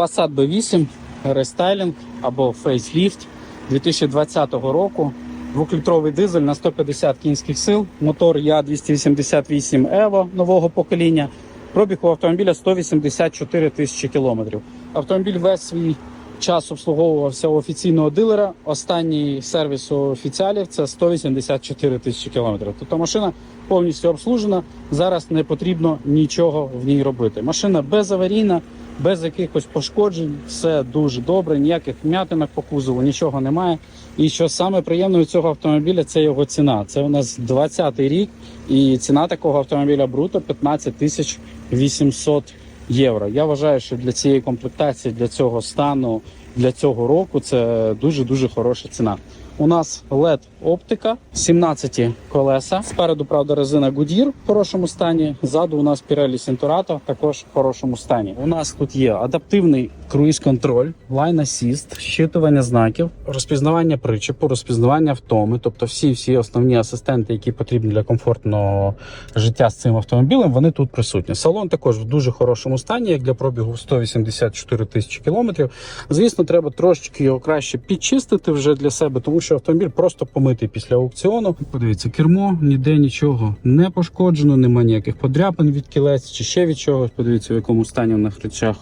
Passat B8 рестайлінг або фейсліфт 2020 року. Двохлітровий дизель на 150 кінських сил, мотор Я288 Evo нового покоління. Пробіг у автомобіля 184 тисячі кілометрів. Автомобіль весь свій час обслуговувався у офіційного дилера. Останній сервіс у офіціалів це 184 тисячі кілометрів. Тобто машина повністю обслужена. Зараз не потрібно нічого в ній робити. Машина безаварійна, без якихось пошкоджень, все дуже добре, ніяких вм'ятинок по кузову, нічого немає. І що саме приємне у цього автомобіля, це його ціна. Це у нас 20-й рік, і ціна такого автомобіля бруто 15 тисяч 800 євро. Я вважаю, що для цієї комплектації, для цього стану, для цього року це дуже дуже хороша ціна. У нас led оптика, 17 колеса. Спереду, правда, резина Goodyear в хорошому стані. Ззаду у нас Pirelli Cinturato також в хорошому стані. У нас тут є адаптивний круїз-контроль, Assist, щитування знаків, розпізнавання причепу, розпізнавання втоми. Тобто всі всі основні асистенти, які потрібні для комфортного життя з цим автомобілем, вони тут присутні. Салон також в дуже хорошому стані, як для пробігу 184 тисячі кілометрів. Звісно, треба трошечки його краще підчистити вже для себе, тому що автомобіль просто помитий після аукціону. Подивіться, кермо ніде нічого не пошкоджено, немає ніяких подряпин від кілець чи ще від чогось. Подивіться, в якому стані на речах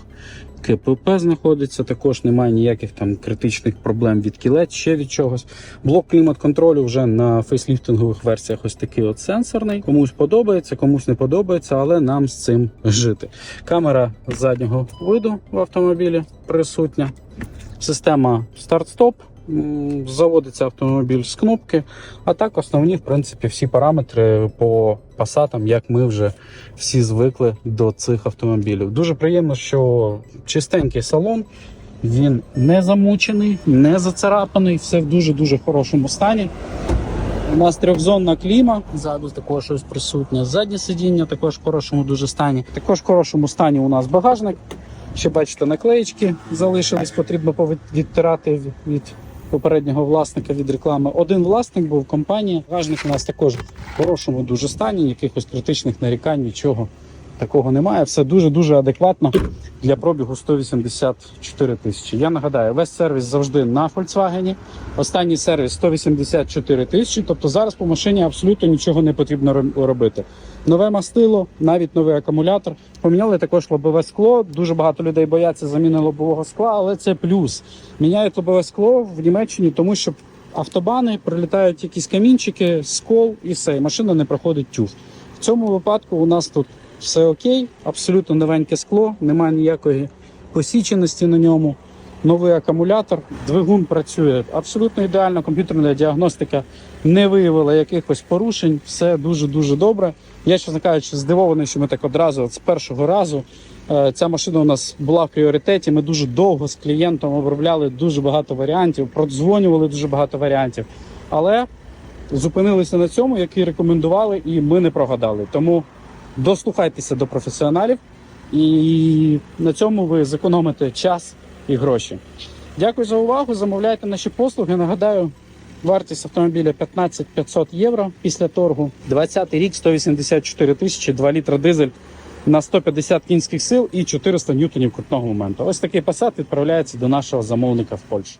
КПП знаходиться. Також немає ніяких там критичних проблем від кілець, ще від чогось. Блок клімат-контролю вже на фейсліфтингових версіях ось такий от сенсорний. Комусь подобається, комусь не подобається, але нам з цим жити. Камера заднього виду в автомобілі присутня. Система старт-стоп. Заводиться автомобіль з кнопки, а так основні, в принципі, всі параметри по пасатам, як ми вже всі звикли до цих автомобілів. Дуже приємно, що чистенький салон, він не замучений, не зацарапаний, все в дуже-дуже хорошому стані. У нас трьохзонна кліма, ззаду також щось присутнє. Заднє сидіння також в хорошому дуже стані. Також в хорошому стані у нас багажник. Ще бачите, наклеїчки залишились, потрібно відтирати від попереднього власника від реклами. Один власник був компанія. Багажник у нас також в хорошому дуже стані, якихось критичних нарікань, нічого такого немає. Все дуже дуже адекватно для пробігу 184 тисячі. Я нагадаю, весь сервіс завжди на Volkswagen. Останній сервіс 184 тисячі. Тобто зараз по машині абсолютно нічого не потрібно робити. Нове мастило, навіть новий акумулятор. Поміняли також лобове скло. Дуже багато людей бояться заміни лобового скла, але це плюс. Міняють лобове скло в Німеччині, тому що автобани прилітають якісь камінчики, скол і все. і Машина не проходить тюф. В цьому випадку у нас тут все окей, абсолютно новеньке скло, немає ніякої посіченості на ньому. Новий акумулятор, двигун працює абсолютно ідеально. Комп'ютерна діагностика не виявила якихось порушень. Все дуже дуже добре. Я, чесно кажучи, здивований, що ми так одразу от з першого разу. е, Ця машина у нас була в пріоритеті. Ми дуже довго з клієнтом обробляли дуже багато варіантів, продзвонювали дуже багато варіантів. Але зупинилися на цьому, який рекомендували, і ми не прогадали. Тому дослухайтеся до професіоналів, і на цьому ви зекономите час і гроші. Дякую за увагу. Замовляйте наші послуги. Нагадаю, вартість автомобіля 15 500 євро після торгу. 20 рік 184 тисячі, 2 літра дизель на 150 кінських сил і 400 ньютонів крутного моменту. Ось такий посад відправляється до нашого замовника в Польщі.